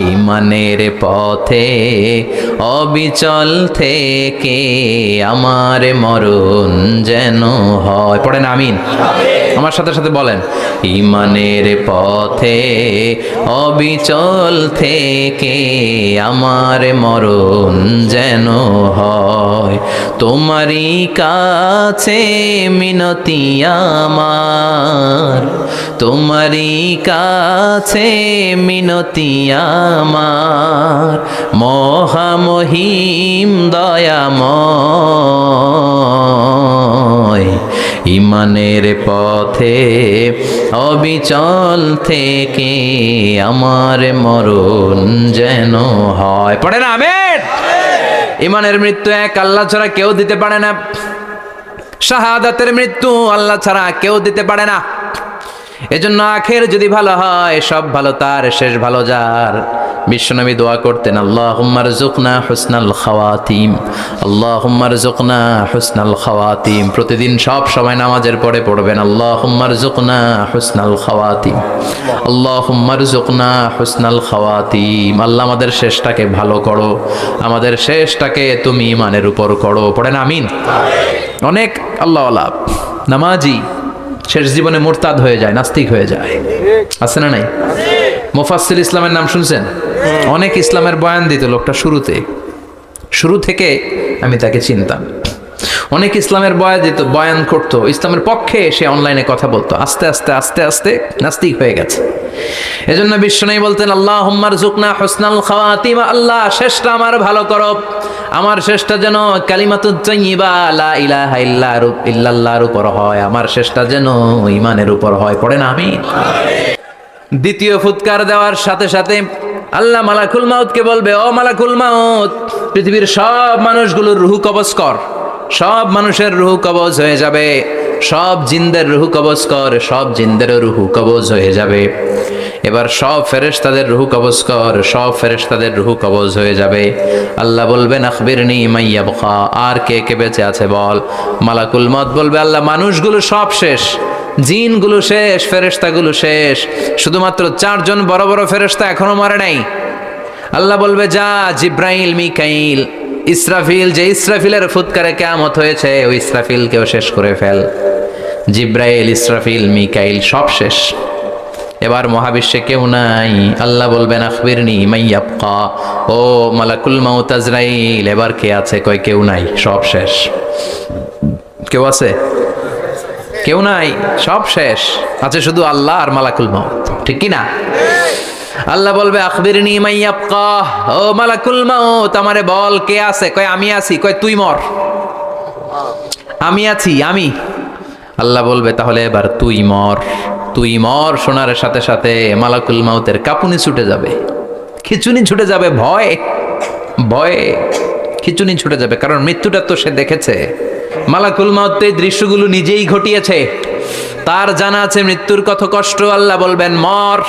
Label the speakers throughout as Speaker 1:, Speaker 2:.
Speaker 1: ইমানের পথে অবিচল থেকে আমার মরণ যেন হয়। পড়েন আমিন। আমার সাথে সাথে বলেন ইমানের পথে অবিচল থেকে আমার মরণ যেন হয়। তোমারই কাছে মিনতি আমার। তোমারই কাছে মিনতি আমার। মহামহিম দয়াময়। ইমানের পথে অবিচল থেকে আমার মরণ যেন হয়। পড়ে না আমের ইমানের মৃত্যু এক, আল্লাহ ছাড়া কেউ দিতে পারে না। শাহাদাতের মৃত্যু আল্লাহ ছাড়া কেউ দিতে পারে না। এজন্য আখের যদি ভালো হয়, সব ভালো তার, শেষ ভালো যার। বিশ্বনবী দোয়া করতেন আল্লাহ হুম্মার জুকনা হুসনাল খাওয়াতিম আল্লাহ হুম্মার জুকনা হুসনাল খাওয়াতিম। প্রতিদিন সব সময় নামাজের পরে পড়বেন আল্লাহ হুম্মার জুকনা হুসনাল খাওয়াতিম আল্লাহ হুম্মার জুকনা হুসনাল খাওয়াতিম। আল্লাহ আমাদের শেষটাকে ভালো করো, আমাদের শেষটাকে তুমি ইমানের উপর করো। পড়েন আমিন। অনেক আল্লাহ আল্লাহ নামাজি শেষ জীবনে মোরতাদ হয়ে যায়, নাস্তিক হয়ে যায়। আছে না নাই? মোফাসিল ইসলামের নাম শুনছেন? অনেক ইসলামের বয়ান দিত লোকটা শুরুতে। শুরু থেকে আমি তাকে চিনতাম। অনেক ইসলামের বয়ান দিত, বয়ান করতো। ইসলামের পক্ষে সে অনলাইনে কথা বলতো। আস্তে আস্তে আস্তে আস্তে নাস্তিক হয়ে গেছে। এজন্য বিশ্বনবী বলতেন আল্লাহ হুম্মার জুকনা হোসনাল খাওয়াতিমা, আল্লাহ শেষটা আমার ভালো করো। আমার শেষটা যেন কালিমাতুজ্জাইবা লা ইলাহা ইল্লাহু ইল্লাল্লাহর উপর হয়। আমার শেষটা যেন ইমানের উপর হয়। পড়ে না আমি দ্বিতীয় ফুৎকার দেওয়ার সাথে সাথে আল্লাহ মালাকুল মাউতকে বলবে, ও মালাকুল মাউত, পৃথিবীর সব মানুষগুলোর রুহু কবজ কর। সব মানুষের রুহু কবজ হয়ে যাবে। সব জিন্দের রুহু কবজ কর, সব জিনদেরও রুহু কবজ হয়ে যাবে। এবার সব ফেরেশতাদের রুহু কবজ কর, সব ফেরেশতাদের রুহু কবজ হয়ে যাবে। আল্লাহ বলবেন, আখবিরনি মাইয়া বখা আর কে কে বেঁচে আছে বল? মালাকুল মত বলবে, আল্লাহ, মানুষগুলো সব শেষ। জিনগুলো শেষ, ফেরেশতাগুলো শেষ। শুধুমাত্র চারজন বড় বড় ফেরেশতা এখনও মারে নাই। আল্লাহ বলবে, যা, জিব্রাইল, মিকাইল, ইসরাফিল, যে ইসরাফিলের ফুৎকারে কেমত হয়েছে, ওই ইসরাফিলকেও শেষ করে ফেল। জিব্রাইল, ইসরাফিল, মিকাইল সব শেষ। এবার মহাবিশ্বে কেউ নাই। আল্লাহ বলবেন, আখবিরনি মাইয়াবকা ও মালাকুল মাউত আজরাইল, এবার কে আছে? কয়, কেউ নাই, সব শেষ। কেউ আছে? কেউ নাই, সব শেষ। আছে শুধু আল্লাহ আর মালাকুল মাউত, ঠিক কি না? আল্লাহ বলবে, আখবিরনি মাইয়াবকা ও মালাকুল মাউত, আমারে বল, কে আছে? কয়, আমি আছি। কয়, তুই মর। আমি আছি, আমি। আল্লাহ বলবে, তাহলে এবার তুই মর। তুই মর শোনার সাথে সাথে মালাকুল মাউতের কাপুনি ছুটে যাবে। খিচুনি ছুটে যাবে ভয়। ভয়ে খিচুনি ছুটে যাবে। কারণ মৃত্যুটা তো সে দেখেছে। মালাকুল মাউত এই দৃশ্যগুলো নিজেই ঘটিয়েছে। তার জানা আছে মৃত্যুর কত কষ্ট। আল্লাহ বলবেন, মর।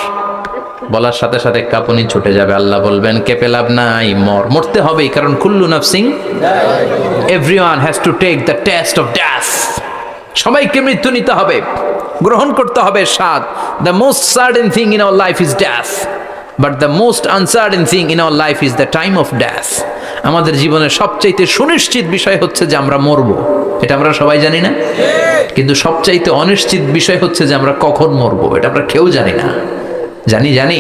Speaker 1: বলার সাথে সাথে কাপুনি ছুটে যাবে। আল্লাহ বলবেন, কেঁপে লাভ নাই, মর। মরতে হবেই, কারণ কুল্লু নাফসিং everyone has to take the test of death সবাইকে মৃত্যু নিতে হবে। গ্রহণ করতে হবে স্বাদ। The most certain thing in our life is death but the most uncertain thing in our life is the time of death আমাদের জীবনের সবচাইতে সুনিশ্চিত বিষয় হচ্ছে যে আমরা মরবো। এটা আমরা সবাই জানি না? কিন্তু সবচাইতে অনিশ্চিত বিষয় হচ্ছে যে আমরা কখন মরবো। এটা আমরা কেউ জানি না। জানি জানি।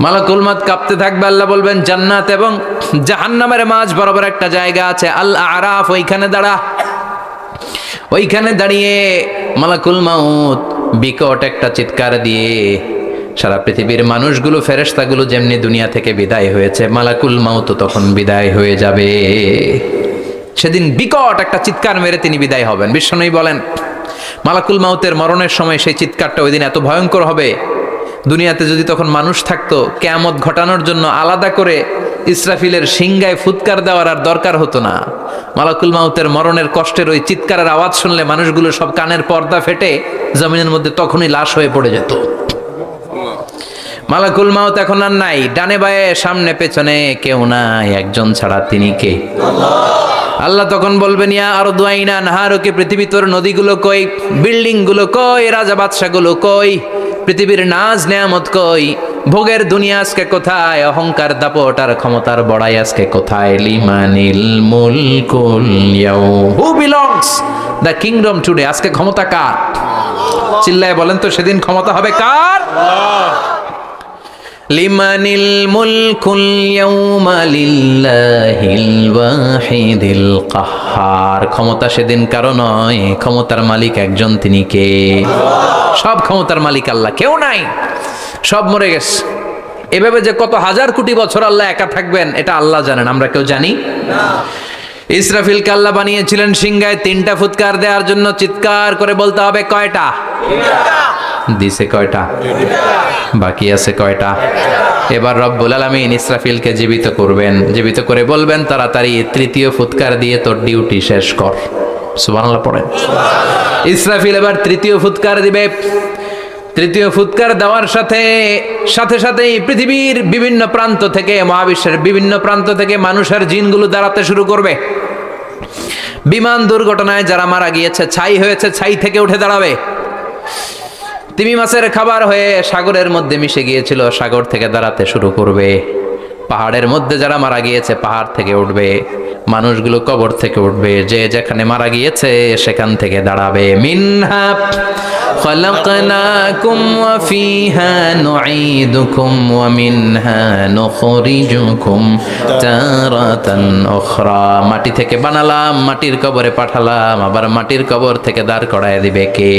Speaker 1: মালাকুল মাত কাঁপতে থাকবে, আল্লাহ বলবেন, জান্নাত এবং জাহান্নামের মাঝ বরাবর একটা জায়গা আছে আল আরাফ ওইখানে দাঁড়া। ওইখানে দাঁড়িয়ে মালাকুল মাউত বিকট একটা চিৎকার দিয়ে সারা পৃথিবীর মানুষগুলো, ফেরেশতাগুলো যেমনি দুনিয়া থেকে বিদায় হয়েছে, মালাকুল মাউত তখন বিদায় হয়ে যাবে। সেদিন বিকট একটা চিৎকার মেরে তিনি বিদায় হবেন। বিশ্বনবী বলেন, মালাকুল মাউতের মরণের সময় সেই চিৎকারটা ওই দিন এত ভয়ঙ্কর হবে। দুনিয়াতে যদি তখন মানুষ থাকতো, কেয়ামত ঘটানোর জন্য আলাদা করে ইসরাফিলের সিংগায় ফুৎকার দেওয়ার আর দরকার হতো না। মালাকুল মাউতের মরণের কষ্টের ওই চিৎকারের আওয়াজ শুনলে মানুষগুলো সব কানের পর্দা ফেটে জমিনের মধ্যে তখনই লাশ হয়ে পড়ে যেত। মালাকুল মাউত এখন আর নাই। ডানে বায়ে, সামনে পেছনে কেউ নাই। একজন ছাড়া তিনি কে? আল্লাহ তখন বলবেন, ইয়া আর দুয়াইনা নাহারকে পৃথিবী তোর নদীগুলো কই? বিল্ডিংগুলো কই? রাজা বাদশাগুলো কই? পৃথিবীর নাজ নেয়ামত কই? ভোগের দুনিয়া আজকে কোথায়? অহংকার দাপট আর ক্ষমতার বড়াই আজকে কোথায়? লিমানিল মুলকুল who belongs the kingdom today আজকে ক্ষমতা কার? চিল্লায় বলেন তো, সেদিন ক্ষমতা হবে কার? লিমানিল মুলকুল ইয়াউমা লিল্লাহিল ওয়াহিদিল কাহ্হার ক্ষমতা সেদিন কারও নয়, ক্ষমতার মালিক একজন তিনি কে? সব ক্ষমতার মালিক আল্লাহ, কেউ নাই। সব মরে গেছে। এভাবে যে কত হাজার কোটি বছর আল্লাহ একা থাকবেন, এটা আল্লাহ জানেন, আমরা কেউ জানি? ইসরাফিল কাল্লা বানিয়েছিলেন সিংগায় তিনটা ফুৎকার দেওয়ার জন্য চিৎকার করে বলতে হবে, কয়টা? দিছে কয়টা? বাকি আছে কয়টা? এবার রব রব্বুল আলমিন ইসরাফিলকে জীবিত করবেন। জীবিত করে বলবেন, তাড়াতাড়ি তৃতীয় ফুৎকার দিয়ে তোর ডিউটি শেষ কর। সুবহানাল্লাহ পড়েন। ইসরাফিল এবার তৃতীয় ফুৎকার দিবে। তৃতীয় ফুৎকার দেওয়ার সাথে সাথে সাথেই পৃথিবীর বিভিন্ন প্রান্ত থেকে, মহাবিশ্বের বিভিন্ন প্রান্ত থেকে মানুষের জিনগুলো দাঁড়াতে শুরু করবে। বিমান দুর্ঘটনায় যারা মারা গিয়েছে, ছাই হয়েছে, ছাই থেকে উঠে দাঁড়াবে। তিমি মাছের খাবার হয়ে সাগরের মধ্যে মিশে গিয়েছিল, সাগর থেকে দাঁড়াতে শুরু করবে। পাহাড়ের মধ্যে যারা মারা গিয়েছে, পাহাড় থেকে উঠবে। মানুষগুলো কবর থেকে উঠবে যে যেখানে মারা গিয়েছে সেখান থেকে দাঁড়াবে মিনহা خلقناكم وفيها نعيدكم ومنها نخرجكم تارة أخرى মাটি থেকে বানালাম মাটির কবরে পাঠালাম আবার মাটির কবর থেকে দাঁড় করায় দিবে কে